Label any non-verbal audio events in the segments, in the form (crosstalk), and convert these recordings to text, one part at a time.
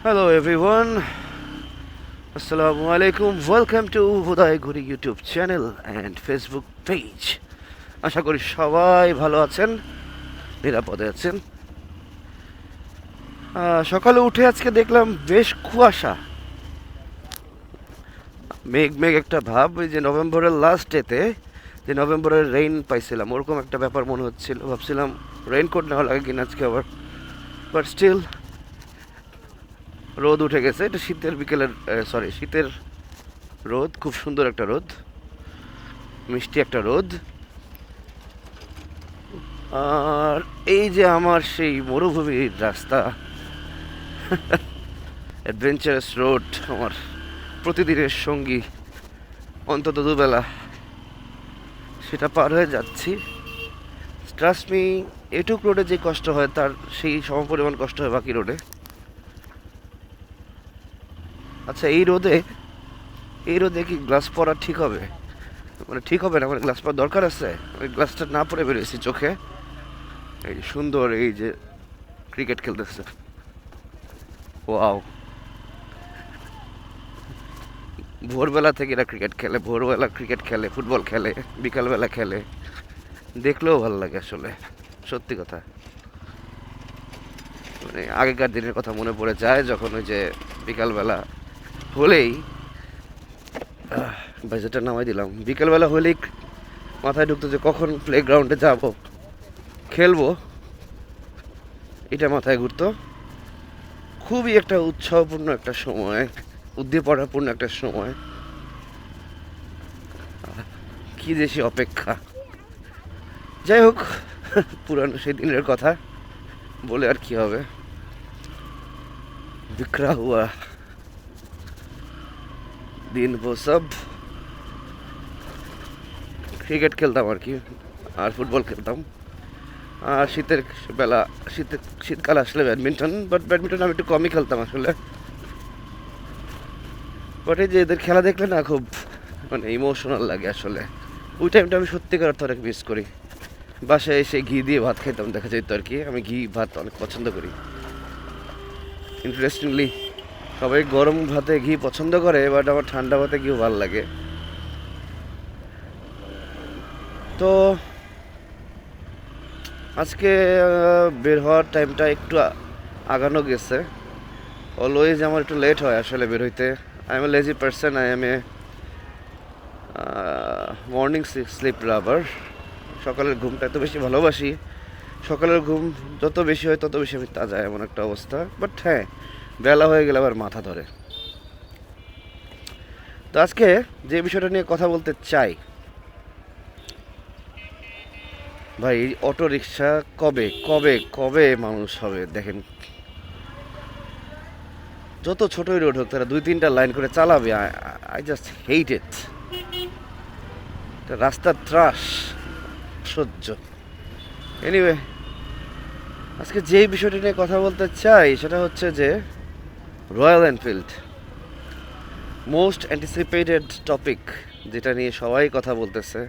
Hello, everyone. Assalamu alaikum. Welcome to Huday Guri YouTube channel and Facebook page. আশা করি সবাই ভালো আছেন, নিরাপদে আছেন সকালে উঠে আজকে দেখলাম বেশ কুয়াশা মেঘ মেঘ একটা ভাব, ওই যে নভেম্বরের লাস্ট ডেতে যে নভেম্বরের রেইন পাইছিলাম, ওরকম একটা ব্যাপার মনে হচ্ছিল ভাবছিলাম রেইনকোট নেওয়া লাগে কিনা আজকে আবার বাট স্টিল রোদ উঠে গেছে। এটা শীতের বিকেলের সরি শীতের রোদ, খুব সুন্দর একটা রোদ, মিষ্টি একটা রোদ। আর এই যে আমার সেই মরুভূমির রাস্তা (laughs) অ্যাডভেঞ্চারাস রোড আমার প্রতিদিনের সঙ্গী, অন্তত দুবেলা, সেটা পার হয়ে যাচ্ছি। ট্রাস্ট মি এটুক রোডে যে কষ্ট হয়, তার সেই সমপরিমাণ কষ্ট হয় বাকি রোডে আচ্ছা এই রোদে এই রোদে কি গ্লাস পরা ঠিক হবে? মানে ঠিক হবে না? মানে গ্লাস পরা দরকার আছে? ওই গ্লাসটা না পরে বেরিয়েছি চোখে। এই সুন্দর এই যে ক্রিকেট খেলতেছে। ওয়াও ভোরবেলা থেকে এরা ক্রিকেট খেলে, ভোরবেলা ক্রিকেট খেলে ফুটবল খেলে, বিকালবেলা খেলে। দেখলেও ভালো লাগে আসলে, সত্যি কথা। মানে আগেকার দিনের কথা মনে পড়ে যায় যখন ওই যে বিকালবেলা হলেই বাজেটটা নামাই দিলাম। বিকেলবেলা হলেই মাথায় ঢুকতো যে কখন প্লেগ্রাউন্ডে যাব। খেলব। এটা মাথায় ঘুরতো। খুবই একটা উৎসাহপূর্ণ একটা সময়, উদ্দীপনাপূর্ণ একটা সময়। কি দেশে অপেক্ষা। যাই হোক, পুরানো সেই দিনের কথা, বলে আর কি হবে। বিকরা হুয়া। দিন সব ক্রিকেট খেলতাম আর কি, আর ফুটবল খেলতাম। আর শীতের বেলা, শীত, শীতকাল আসলে ব্যাডমিন্টন বাট ব্যাডমিন্টন আমি একটু কমই খেলতাম আসলে। বাট এই যে এদের খেলা দেখলে না খুব মানে ইমোশনাল লাগে আসলে। ওই টাইমটা আমি সত্যিকার অর্থ অনেক মিস করি। বাসায় এসে ঘি দিয়ে ভাত খাইতাম, দেখা যেত আর কি। আমি ঘি ভাত অনেক পছন্দ করি। ইন্টারেস্টিংলি সবাই গরম ভাতে ঘি পছন্দ করে বাট আমার ঠান্ডা ভাতে ঘিও ভালো লাগে। তো, আজকে বের হওয়ার টাইমটা একটু আগানো গেছে। অলওয়েজ আমার একটু লেট হয় আসলে বের হইতে। I am a lazy person I am a morning sleep rubber সকালের ঘুমটা এত বেশি ভালোবাসি। সকালের ঘুম যত বেশি হয় তত বেশি আমি তাজা, এমন একটা অবস্থা। বাট হ্যাঁ বেলা হয়ে গেলে আবার মাথা ধরে। তো আজকে যে বিষয়টা নিয়ে কথা বলতে চাই, ভাই অটো রিক্সা কবে কবে কবে মানুষ হবে দেখেন। যত ছোটই রোড হোক, তারা দুই তিনটা লাইন করে চালাবে। আই জাস্ট হেইট ইট রাস্তার ত্রাস সহ্য এনিওয়ে আজকে যেই বিষয়টি নিয়ে কথা বলতে চাই, সেটা হচ্ছে যে Royal Enfield most anticipated topic যেটা নিয়ে সবাই কথা বলতেছে,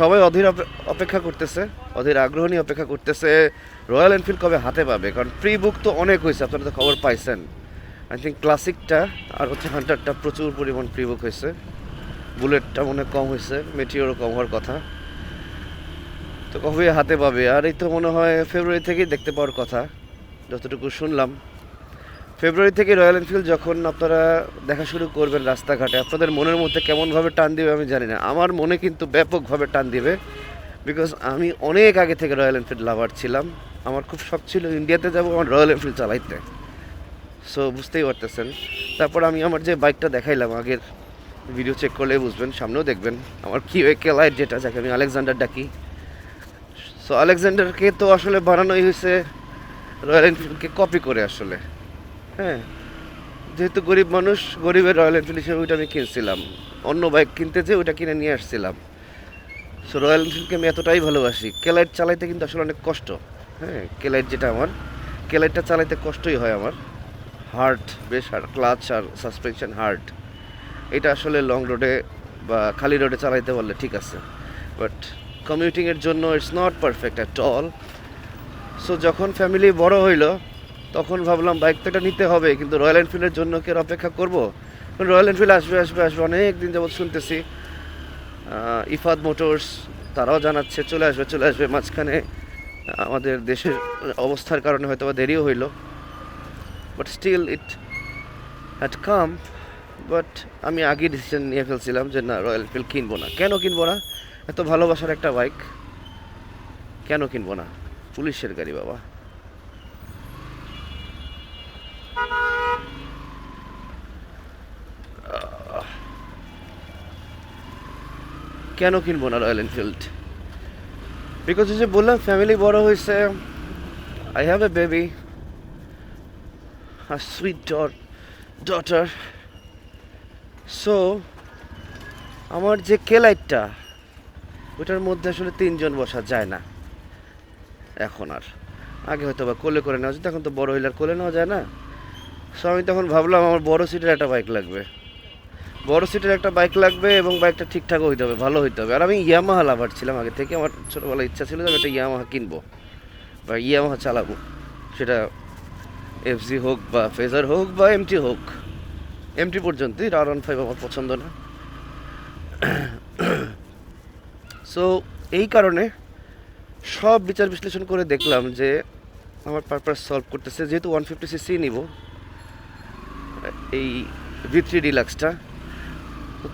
সবাই অধীর অপেক্ষা করতেছে, অধীর আগ্রহ নিয়ে অপেক্ষা করতেছে রয়্যাল এনফিল্ড কবে হাতে পাবে? কারণ প্রি বুক তো অনেক হয়েছে, আপনারা তো খবর পাইছেন। আই থিঙ্ক ক্লাসিকটা আর হচ্ছে হান্টারটা প্রচুর পরিমাণ প্রি বুক হয়েছে। বুলেটটা মনে কম হয়েছে মেটিওরও কম হওয়ার কথা। তো কবে হাতে পাবে? আর এই তো মনে হয় ফেব্রুয়ারি থেকেই দেখতে পাওয়ার কথা। যতটুকু শুনলাম। ফেব্রুয়ারি থেকে রয়্যাল এনফিল্ড যখন আপনারা দেখা শুরু করবেন রাস্তাঘাটে, আপনাদের মনের মধ্যে কেমনভাবে টান দিবে আমি জানি না। আমার মনে কিন্তু ব্যাপকভাবে টান দিবে বিকজ আমি অনেক আগে থেকে রয়্যাল এনফিল্ড লাভার ছিলাম। আমার খুব শখ ছিল ইন্ডিয়াতে যাব, আমার রয়্যাল এনফিল্ড চালাইতে। সো বুঝতেই পারতেছেন। তারপর আমি আমার যে বাইকটা দেখাইলাম, আগের ভিডিও চেক করলে বুঝবেন, সামনেও দেখবেন। আমার কে লাইট যেটা, যাকে আমি আলেকজান্ডার ডাকি। সো আলেকজান্ডারকে তো আসলে বানানোই হয়েছে রয়্যাল এনফিল্ডকে কপি করে আসলে। হ্যাঁ যেহেতু গরিব মানুষ, গরিবের রয়্যাল এনফিল্ড হিসেবে ওইটা আমি কিনছিলাম। অন্য বাইক কিনতে যে ওইটা কিনে নিয়ে আসছিলাম। সো রয়্যাল এনফিল্ডকে আমি এতটাই ভালোবাসি। কেলাইট চালাইতে কিন্তু আসলে অনেক কষ্ট। হ্যাঁ কেলাইট যেটা আমার কেলাইটটা চালাইতে কষ্টই হয় আমার। হার্ড বেশ হার্ড ক্লাচ আর সাসপেনশন হার্ড এটা আসলে লং রোডে বা খালি রোডে চালাইতে পারলে ঠিক আছে। বাট কমিউটিংয়ের জন্য it's not perfect at all so যখন ফ্যামিলি বড় হইল তখন ভাবলাম বাইক তো এটা নিতে হবে, কিন্তু রয়্যাল এনফিল্ডের জন্য কি অপেক্ষা করব? রয়্যাল এনফিল্ড আসবে আসবে আসবে, অনেক দিন যাবৎ শুনতেছি। ইফাদ মোটরস তারাও জানাচ্ছে, চলে আসবে চলে আসবে মাঝখানে। আমাদের দেশের অবস্থার কারণে হয়তো বা দেরিও হইল। But still it had come but আমি আগে ডিসিশন নিয়ে ফেলছিলাম যে না রয়্যাল এনফিল্ড কিনবো না। কেন কিনবো না? এত ভালোবাসার একটা বাইক কেন কিনবো না? পুলিশের গাড়ি বাবা। কেন কিনবো না রয়্যাল এনফিল্ড বিকজ যে বললাম ফ্যামিলি বড় হয়েছে। আই হ্যাভ এ বেবি আর সুইট ডট ডটার সো আমার যে কেলাইটটা ওটার মধ্যে আসলে তিনজন বসা যায় না। এখন আর। আগে হয়তো বা কোলে করে নেওয়া যেত, এখন তো বড় হইলে আর কোলে নেওয়া যায় না। সো আমি তখন ভাবলাম আমার বড় সিটের একটা বাইক লাগবে। বড় সিটের একটা বাইক লাগবে এবং বাইকটা ঠিকঠাক হইতে হবে, ভালো হইতে হবে। আর আমি ইয়ামাহা লাভার ছিলাম আগে থেকে, আমার ছোটোবেলায় ইচ্ছা ছিল যে আমি একটা ইয়ামাহা কিনবো বা ইয়ামাহা চালাবো। সেটা এফজি হোক বা ফেজার হোক বা এমটি হোক এমটি পর্যন্তই আর ওয়ান ফাইভ আমার পছন্দ না। সো এই কারণে সব বিচার বিশ্লেষণ করে দেখলাম যে আমার পারপাস সলভ করতেছে, যেহেতু ওয়ান ফিফটি সিসি নিব, এই ভি থ্রি ডিলাক্সটা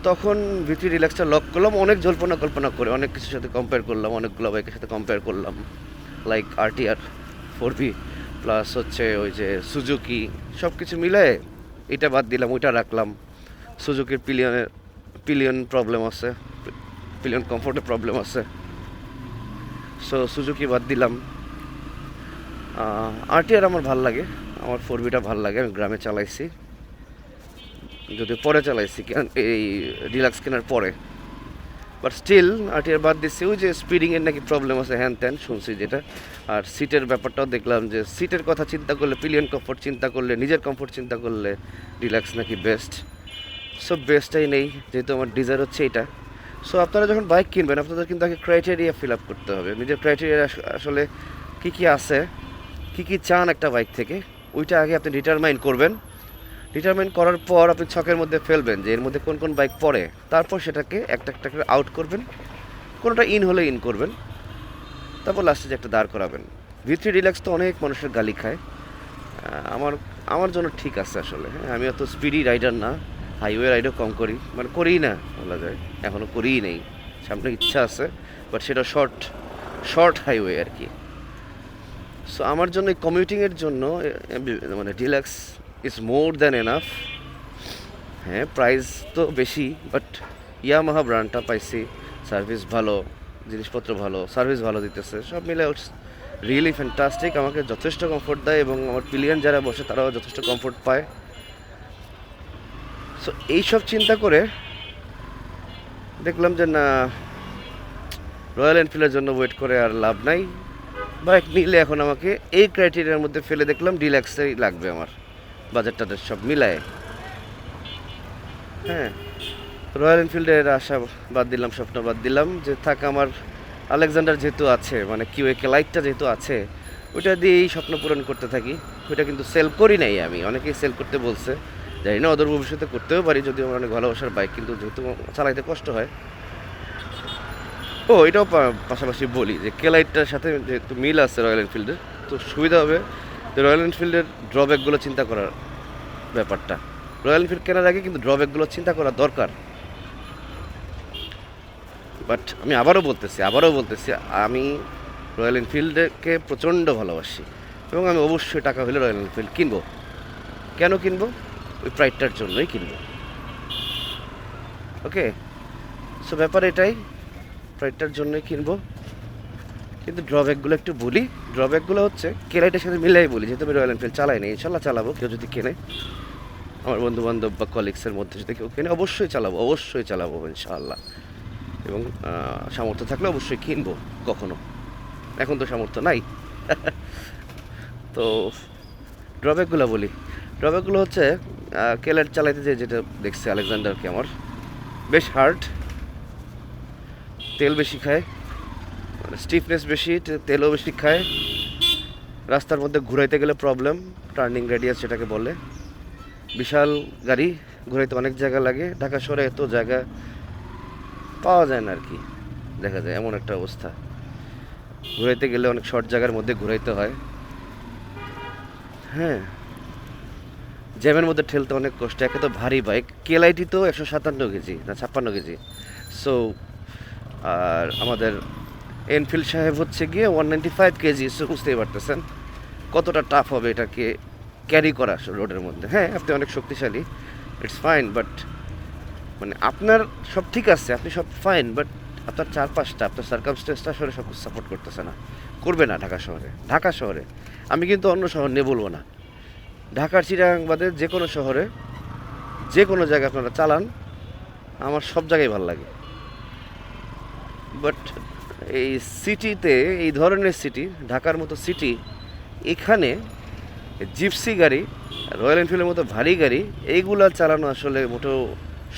তখন ভি থ্রি ডিলাক্সটা লক করলাম, অনেক জল্পনা কল্পনা করে, অনেক কিছুর সাথে কম্পেয়ার করলাম, অনেকগুলো বাইকের সাথে কম্পেয়ার করলাম। Like RTR four V plus হচ্ছে ওই যে সুজুকি সব কিছু মিলে এটা বাদ দিলাম, ওইটা রাখলাম। সুজুকির পিলিয়নের পিলিয়ন প্রবলেম আছে পিলিয়ন কমফোর্টের প্রবলেম আছে। সো সুজুকি বাদ দিলাম। আরটিআর আমার ভালো লাগে, আমার ফোর বিটা ভালো লাগে, আমি গ্রামে চালাইছি। যদি পরে চালাইছি এই ডিলাক্স কেনার পরে। বাট স্টিল আরটিআর বাদ দিচ্ছি ওই যে স্পিডিংয়ের নাকি প্রবলেম আছে, হ্যান ত্যান, শুনছি যেটা। আর সিটের ব্যাপারটাও দেখলাম যে সিটের কথা চিন্তা করলে পিলিয়ন কমফোর্ট চিন্তা করলে, নিজের কমফোর্ট চিন্তা করলে ডিলাক্স নাকি বেস্ট সব বেস্টটাই নেই, যেহেতু আমার ডিজায়ার হচ্ছে এটা। সো আপনারা যখন বাইক কিনবেন, আপনাদের কিন্তু আগে ক্রাইটেরিয়া ফিল আপ করতে হবে। নিজের ক্রাইটেরিয়া আসলে কী কী আছে, কী কী চান একটা বাইক থেকে, ওইটা আগে আপনি ডিটারমাইন করবেন। ডিটারমাইন করার পর আপনি ছকের মধ্যে ফেলবেন যে এর মধ্যে কোন কোন বাইক পড়ে। তারপর সেটাকে একটা একটা করে আউট করবেন। কোনোটা ইন হলে ইন করবেন। তারপর লাস্টে যে একটা দাঁড় করাবেন। ভি থ্রি ডিলাক্স তো অনেক মানুষের গালি খায়। আমার আমার জন্য ঠিক আছে আসলে হ্যাঁ। আমি অত স্পিডি রাইডার না। হাইওয়ে রাইডও কম করি। মানে করিই না, বলা যায়। এখনও করিই নেই। সামনে ইচ্ছা আছে বাট সেটা শর্ট শর্ট হাইওয়ে আর কি। সো আমার জন্য কমিউটিংয়ের জন্য মানে Deluxe is more than enough হ্যাঁ প্রাইস তো বেশি বাট ইয়ামাহা ব্র্যান্ডটা পাইছি সার্ভিস ভালো জিনিসপত্র ভালো সার্ভিস ভালো দিতেছে সব মিলে রিয়েলি ফ্যান্টাস্টিক আমাকে যথেষ্ট কমফোর্ট দেয় এবং আমার পিলিয়ন যারা বসে তারাও যথেষ্ট কমফোর্ট পায় সো এইসব চিন্তা করে দেখলাম যে না রয়্যাল এনফিল্ডের জন্য ওয়েট করে আর লাভ নাই। বাইক নিলে এখন আমাকে এই ক্রাইটেরিয়ার মধ্যে ফেলে দেখলাম ডিলাক্সেই লাগবে আমার। বাজার টাজার সব মিলায়। হ্যাঁ রয়্যাল এনফিল্ডের আশা বাদ দিলাম, স্বপ্ন বাদ দিলাম যে থাক আমার আলেকজান্ডার যেহেতু আছে মানে কিউ একে লাইটটা যেহেতু আছে, ওইটা দিয়েই স্বপ্ন পূরণ করতে থাকি। ওইটা কিন্তু সেল করি নাই আমি, অনেকেই সেল করতে বলছে। জানি না অদূর ভবিষ্যতে করতেও পারি যদি আমার অনেক ভালোবাসার বাইক কিন্তু যেহেতু চালাইতে কষ্ট হয়। ও, এটাও পাশাপাশি বলি যে কেলাইটটার সাথে যেহেতু মিল আছে রয়্যাল এনফিল্ডের তো সুবিধা হবে। যে রয়্যাল এনফিল্ডের ড্রব্যাকগুলো চিন্তা করার ব্যাপারটা। রয়্যাল এনফিল্ড কেনার আগে কিন্তু ড্রব্যাকগুলো চিন্তা করা দরকার। বাট আমি আবারও বলতেছি আবারও বলতেছি, আমি রয়্যাল এনফিল্ডকে প্রচণ্ড ভালোবাসি এবং আমি অবশ্যই টাকা হলে রয়্যাল এনফিল্ড কিনবো। কেন কিনবো? ওই প্রাইডটার জন্যই কিনবো। ওকে সো ব্যাপার এটাই প্রাইডটার জন্যই কিনবো। কিন্তু ড্রব্যাকগুলো একটু বলি। ড্রব্যাকগুলো হচ্ছে কেলাইটের সাথে মিলাই বলি, যেহেতু আমি রয়্যাল এনফিল্ড চালাই না ইনশাল্লাহ চালাবো, কেউ যদি কেনে, আমার বন্ধু বান্ধব বা কলিগসের মধ্যে যদি কেউ কেনে, অবশ্যই চালাবো অবশ্যই চালাবো, ইনশাল্লাহ। এবং সামর্থ্য থাকলে অবশ্যই কিনবো, কখনো। এখন তো সামর্থ্য নাই। (laughs) তো ড্রব্যাকগুলো বলি। ড্রব্যাকগুলো হচ্ছে কেলার চালাইতে যে যেটা দেখছে, আলেকজান্ডারকে আমার, বেশ হার্ড তেল বেশি খায়। মানে স্টিফনেস বেশি তেলও বেশি খায়। রাস্তার মধ্যে ঘুরাইতে গেলে প্রবলেম টার্নিং রেডিয়াস সেটাকে বলে। বিশাল গাড়ি, ঘুরাইতে অনেক জায়গা লাগে। ঢাকা শহরে এত জায়গা পাওয়া যায় না আর কি, দেখা যায়, এমন একটা অবস্থা। ঘুরাইতে গেলে অনেক শর্ট জায়গার মধ্যে ঘুরাইতে হয়। হ্যাঁ জ্যামের মধ্যে ঠেলতে অনেক কষ্ট, একে তো ভারী বাইক কেএলআইটি তো একশো সাতান্ন কেজি না ছাপ্পান্ন কেজি। সো আর আমাদের এনফিল্ড সাহেব হচ্ছে গিয়ে ওয়ান নাইনটি ফাইভ কেজি বুঝতেই পারতেছেন কতটা টাফ হবে এটাকে ক্যারি করা রোডের মধ্যে। হ্যাঁ আপনি অনেক শক্তিশালী ইটস ফাইন বাট মানে আপনার সব ঠিক আছে, আপনি সব ফাইন বাট আপনার চারপাশটা, আপনার সার্কামস্টেন্সটা আসলে সব কিছু সাপোর্ট করতেছে না। করবে না ঢাকা শহরে ঢাকা শহরে। আমি কিন্তু অন্য শহর নিয়ে বলব না। ঢাকার চিরাং যে কোনো শহরে, যে কোনো জায়গায় আপনারা চালান, আমার সব জায়গায় ভালো লাগে। বাট এই সিটিতে, এই ধরনের সিটি, ঢাকার মতো সিটি, এখানে জিপসি গাড়ি, রয়্যাল এনফিল্ডের মতো ভারী গাড়ি, এইগুলা চালানো আসলে মোটেও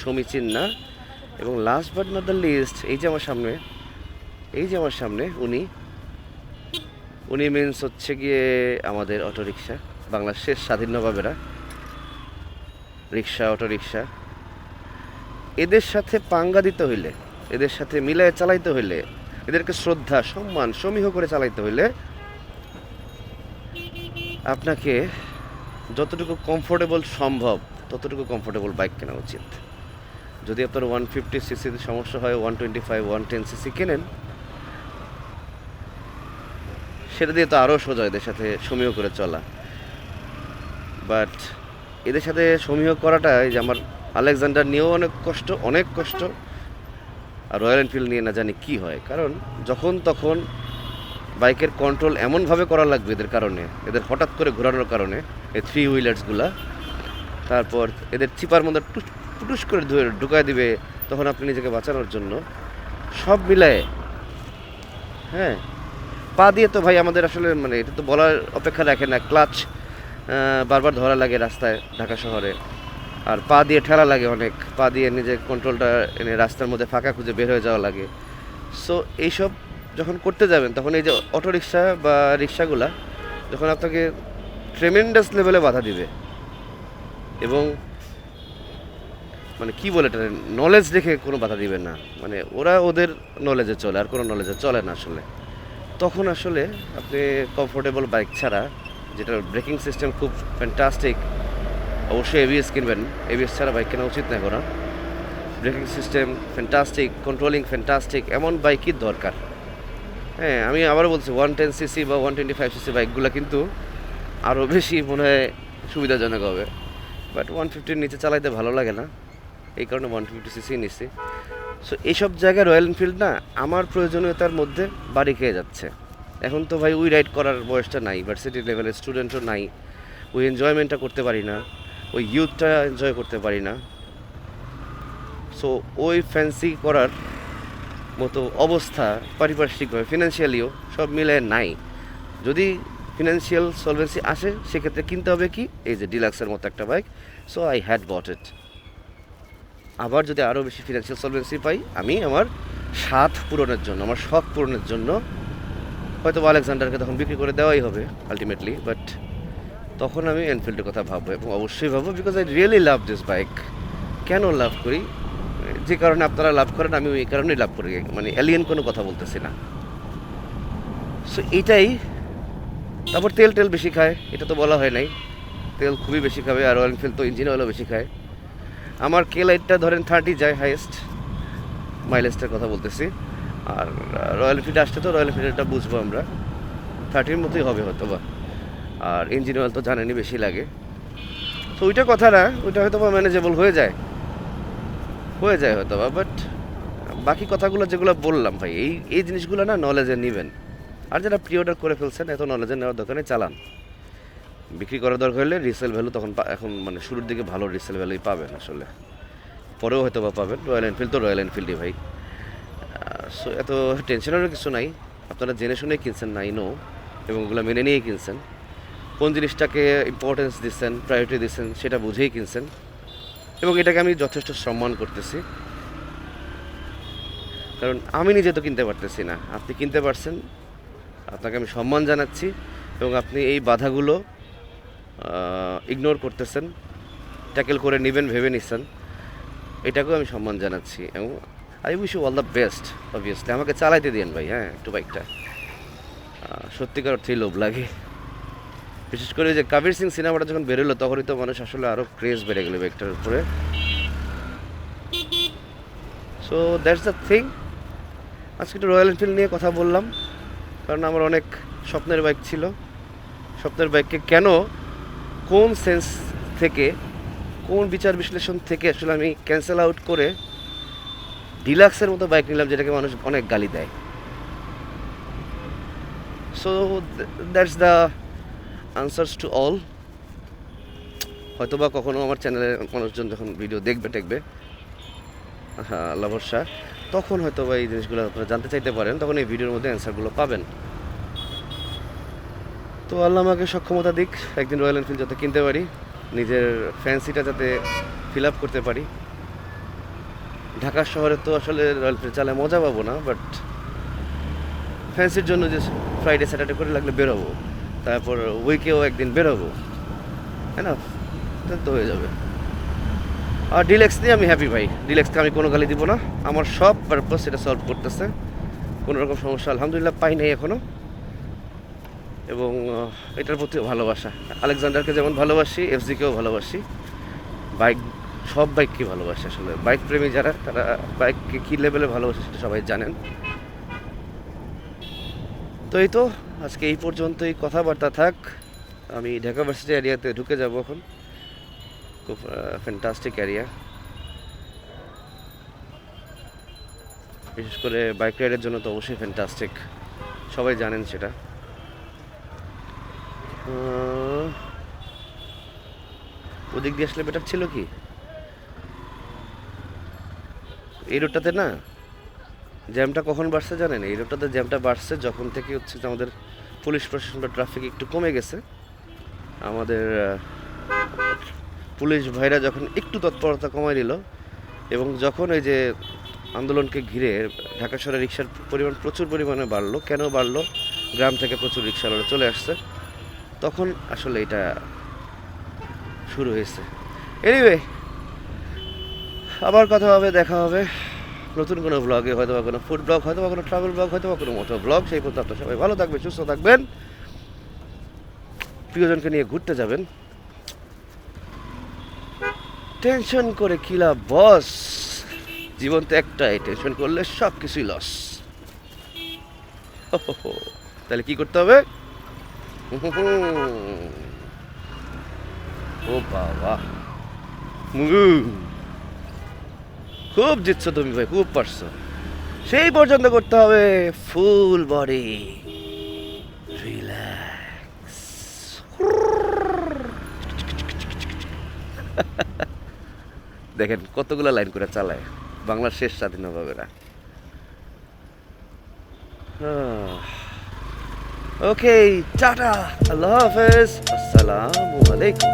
সমীচীন না। এবং last but not the least এই যে আমার সামনে, এই যে আমার সামনে উনি উনি মিনস হচ্ছে গিয়ে আমাদের অটোরিকশা বাংলার শেষ স্বাধীন নবাবেরা রিক্সা অটোরিকশা, এদের সাথে পাঙ্গা দিতে হইলে, এদের সাথে মিলায় চালাইতে হইলে এদেরকে শ্রদ্ধা, সম্মান, সমীহ করে চালাইতে হইলে আপনাকে যতটুকু কমফোর্টেবল সম্ভব, ততটুকু কমফোর্টেবল বাইক কেনা উচিত। যদি আপনার ওয়ান ফিফটি সিসিতে সমস্যা হয় one twenty five one ten CC কেনেন, সেটা দিয়ে তো আরও সোজা এদের সাথে সমীহ করে চলা। বাট এদের সাথে সমীহ করাটা এই যে আমার আলেকজান্ডার নিয়েও অনেক কষ্ট অনেক কষ্ট। রয়্যাল এনফিল্ড নিয়ে না জানি কি হয়। কারণ যখন তখন বাইকের কন্ট্রোল এমনভাবে করা লাগবে এদের কারণে, এদের হঠাৎ করে ঘোরানোর কারণে, এই থ্রি হুইলার্সগুলা তারপর এদের চিপার মধ্যে টুস, টুটুস করে ধুয়ে ঢুকায় দিবে, তখন আপনি নিজেকে বাঁচানোর জন্য সব মিলায়ে হ্যাঁ? পা দিয়ে তো ভাই আমাদের আসলে মানে এটা তো বলার অপেক্ষা রাখে না ক্লাচ বারবার ধরা লাগে রাস্তায়, ঢাকা শহরে। আর পা দিয়ে ঠেলা লাগে অনেক। পা দিয়ে নিজের কন্ট্রোলটা এনে রাস্তার মধ্যে ফাঁকা খুঁজে বের হয়ে যাওয়া লাগে। সো এইসব যখন করতে যাবেন, তখন এই যে অটো রিক্সা বা রিক্সাগুলা যখন আপনাকে ট্রেমেন্ডাস লেভেলে বাধা দিবে এবং মানে কি বলে এটা নলেজ দেখে কোনো বাধা দিবে না। মানে ওরা ওদের নলেজে চলে, আর কোনো নলেজে চলে না আসলে। তখন আসলে আপনি কমফোর্টেবল বাইক ছাড়া, যেটার ব্রেকিং সিস্টেম খুব ফ্যান্টাস্টিক অবশ্যই এবিএস কিনবেন। এবিএস ছাড়া বাইক কেনা উচিত না করা braking system fantastic controlling fantastic এমন বাইকই দরকার। হ্যাঁ আমি আবারও বলছি ওয়ান টেন সিসি বা ওয়ান টোয়েন্টি ফাইভ সিসি বাইকগুলো কিন্তু আরও বেশি মনে হয় সুবিধাজনক হবে। বাট ওয়ান ফিফটির নিচে চালাইতে ভালো লাগে না। এই কারণে ওয়ান ফিফটি সিসি নিচ্ছি। সো এইসব জায়গায় রয়্যাল এনফিল্ড না, আমার প্রয়োজনীয়তার মধ্যে বাড়ি খেয়ে যাচ্ছে। এখন তো ভাই উই রাইড করার বয়সটা নাই ভার্সিটি লেভেলের স্টুডেন্টও নাই। ওই এনজয়মেন্টটা করতে পারি না। ওই ইউথটা এনজয় করতে পারি না। সো ওই ফ্যান্সি করার মতো অবস্থা পারিপার্শ্বিকভাবে ফিনান্সিয়ালিও সব মিলে নাই। যদি ফিনান্সিয়াল সলভেন্সি আসে, সেক্ষেত্রে কিনতে হবে কি? এই যে ডিলাক্সের মতো একটা bike so I had bought it আবার যদি আরও বেশি ফিনান্সিয়াল সলভেন্সি পাই, আমি আমার স্বাদ পূরণের জন্য, আমার শখ পূরণের জন্য হয়তো আলেকজান্ডারকে তখন বিক্রি করে দেওয়াই হবে আলটিমেটলি বাট তখন আমি এনফিল্ডের কথা ভাববো এবং অবশ্যই ভাববো because I really love this bike কেন লাভ করি? যে কারণে আপনারা লাভ করেন আমি এই কারণেই লাভ করি। মানে এলিয়েন কোনো কথা বলতেছি না। সো এটাই। তারপর তেল টেল বেশি খায়, এটা তো বলা হয় নাই। তেল খুবই বেশি খাবে আর রয়্যাল এনফিল্ড তো ইঞ্জিন অয়েলও বেশি খায়। আমার কে লাইটটা ধরেন থার্টি যায় হাইয়েস্ট মাইলেজটার কথা বলতেছি। আর রয়্যাল এনফিল্ড আসতে তো রয়্যাল এনফিল্ডটা বুঝব আমরা। থার্টির মতোই হবে হয়তো বা আর ইঞ্জিন অয়েল তো জানেনই বেশি লাগে। তো ওইটা কথা না, ওইটা হয়তো বা ম্যানেজেবল হয়ে যায়। হয়ে যায় হয়তো বা বাট বাকি কথাগুলো যেগুলো বললাম ভাই, এই এই জিনিসগুলো না নলেজে নেবেন। আর যারা প্রি অর্ডার করে ফেলছেন, এত নলেজে নেওয়ার দোকানে চালান। বিক্রি করার দরকার হলে রিসেল ভ্যালু তখন এখন মানে শুরুর দিকে ভালো রিসেল ভ্যালুই পাবেন আসলে। পরেও হয়তো বা পাবেন। রয়্যাল এনফিল্ড তো রয়্যাল এনফিল্ডই ভাই। সো এত টেনশনেরও কিছু নাই। আপনারা জেনে শুনে কিনছেন নাই নো এবং ওগুলো মেনে নিয়েই কিনছেন। কোন জিনিসটাকে ইম্পর্টেন্স দিচ্ছেন প্রায়োরিটি দিচ্ছেন, সেটা বুঝেই কিনছেন। এবং এটাকে আমি যথেষ্ট সম্মান করতেছি। কারণ আমি নিজে তো কিনতে পারতেছি না। আপনি কিনতে পারছেন, আপনাকে আমি সম্মান জানাচ্ছি এবং আপনি এই বাধাগুলো ইগনোর করতেছেন ট্যাকেল করে নেবেন, ভেবে নিচ্ছেন, এটাকেও আমি সম্মান জানাচ্ছি এবং I wish you all the best obviously আমাকে চালাইতে দিন ভাই হ্যাঁ একটু বাইকটা সত্যিকার অর্থেই লোভ লাগে। বিশেষ করে যে কবির সিং সিনেমাটা যখন বেরোলো, তখনই তো মানুষ আসলে আরও ক্রেজ বেড়ে গেলো বাইকটার উপরে। সো দ্যাটস দ্য থিং আজকে একটু রয়্যাল এনফিল্ড নিয়ে কথা বললাম, কারণ আমার অনেক স্বপ্নের বাইক ছিল। স্বপ্নের বাইককে কেন, কোন সেন্স থেকে, কোন বিচার বিশ্লেষণ থেকে আসলে আমি ক্যান্সেল আউট করে ডিলাক্সের মতো বাইক নিলাম, যেটাকে মানুষ অনেক গালি দেয়। So that's the answers to all হয়তোবা কখনো আমার চ্যানেলের মানুষজন যখন ভিডিও দেখবে, টেকবে হ্যাঁ আল্লাহ ভরসা, তখন হয়তো বা এই জিনিসগুলো আপনারা জানতে চাইতে পারেন, তখন এই ভিডিওর মধ্যে অ্যান্সারগুলো পাবেন। তো আল্লাহ আমাকে সক্ষমতা দিক, একদিন রয়্যাল এনফিল্ড যাতে কিনতে পারি, নিজের ফ্যান্সিটা যাতে ফিল আপ করতে পারি। ঢাকা শহরে তো আসলে রয়্যাল এনফিল্ড চালায় মজা পাবো না বাট ফ্যান্সির জন্য যে ফ্রাইডে স্যাটারডে করে লাগলে বেরোবো। তারপর উইকেও একদিন বেরোবো। হ্যাঁ তো হয়ে যাবে। আর ডিলেক্স নিয়ে আমি হ্যাপি ভাই। ডিলেক্সকে আমি কোনো গালি দিব না। আমার সব পারপাস এটা সলভ করতেছে। কোনো রকম সমস্যা আলহামদুলিল্লাহ পাই নাই এখনও এবং এটার প্রতি ভালোবাসা। আলেকজান্ডারকে যেমন ভালোবাসি এফজিকেও ভালোবাসি। বাইক, সব বাইককে ভালোবাসি আসলে। বাইক প্রেমী যারা, তারা বাইককে কী লেভেলে ভালোবাসে সেটা সবাই জানেন। তো এই তো, আজকে এই পর্যন্তই কথাবার্তা থাক। আমি ঢাকা ভার্সিটি এরিয়াতে ঢুকে যাব এখন। খুব ফ্যান্টাস্টিক এরিয়া বিশেষ করে বাইক রাইডের জন্য তো অবশ্যই ফ্যান্টাস্টিক সবাই জানেন সেটা। ওদিক দিয়ে আসলে বেটার ছিল কি? এই রোডটাতে না জ্যামটা কখন বাড়ছে জানেন? এই রোডটাতে জ্যামটা বাড়ছে যখন থেকে হচ্ছে আমাদের পুলিশ প্রশাসন বা ট্রাফিক একটু কমে গেছে। আমাদের পুলিশ ভাইরা যখন একটু তৎপরতা কমাই নিল এবং যখন এই যে আন্দোলনকে ঘিরে ঢাকা শহরে রিক্সার পরিমাণ প্রচুর পরিমাণে বাড়লো, কেন বাড়লো? গ্রাম থেকে প্রচুর রিক্সাওয়ালা চলে আসছে। তখন আসলে এটা শুরু হয়েছে। এনিওয়ে আবার কথা হবে, দেখা হবে। নতুন কোনো ব্লগে হয়তো বা কোনো ফুড ব্লগ হয়তো বা কোনো ট্রাভেল ব্লগ হয়তো বা কোনো মোটর ব্লগ সেই পর্যন্ত আপনারা সবাই ভালো থাকবেন, সুস্থ থাকবেন। প্রিয়জনকে নিয়ে ঘুরতে যাবেন। টেনশন করে কি লাভ বস জীবন তো একটাই টেনশন করলে সব কিছুই লস তাহলে কি করতে হবে? ও বাবা। খুব জিতছো তুমি ভাই, খুব পারছ। সেই পর্যন্ত করতে হবে ফুল বডি। (laughs) দেখেন কতগুলো লাইন করে চালায় বাংলার শেষ স্বাধীন স্বাধীনভাবেরা ওকে, টাটা। আল্লাহ হাফেজ। আসসালামু আলাইকুম।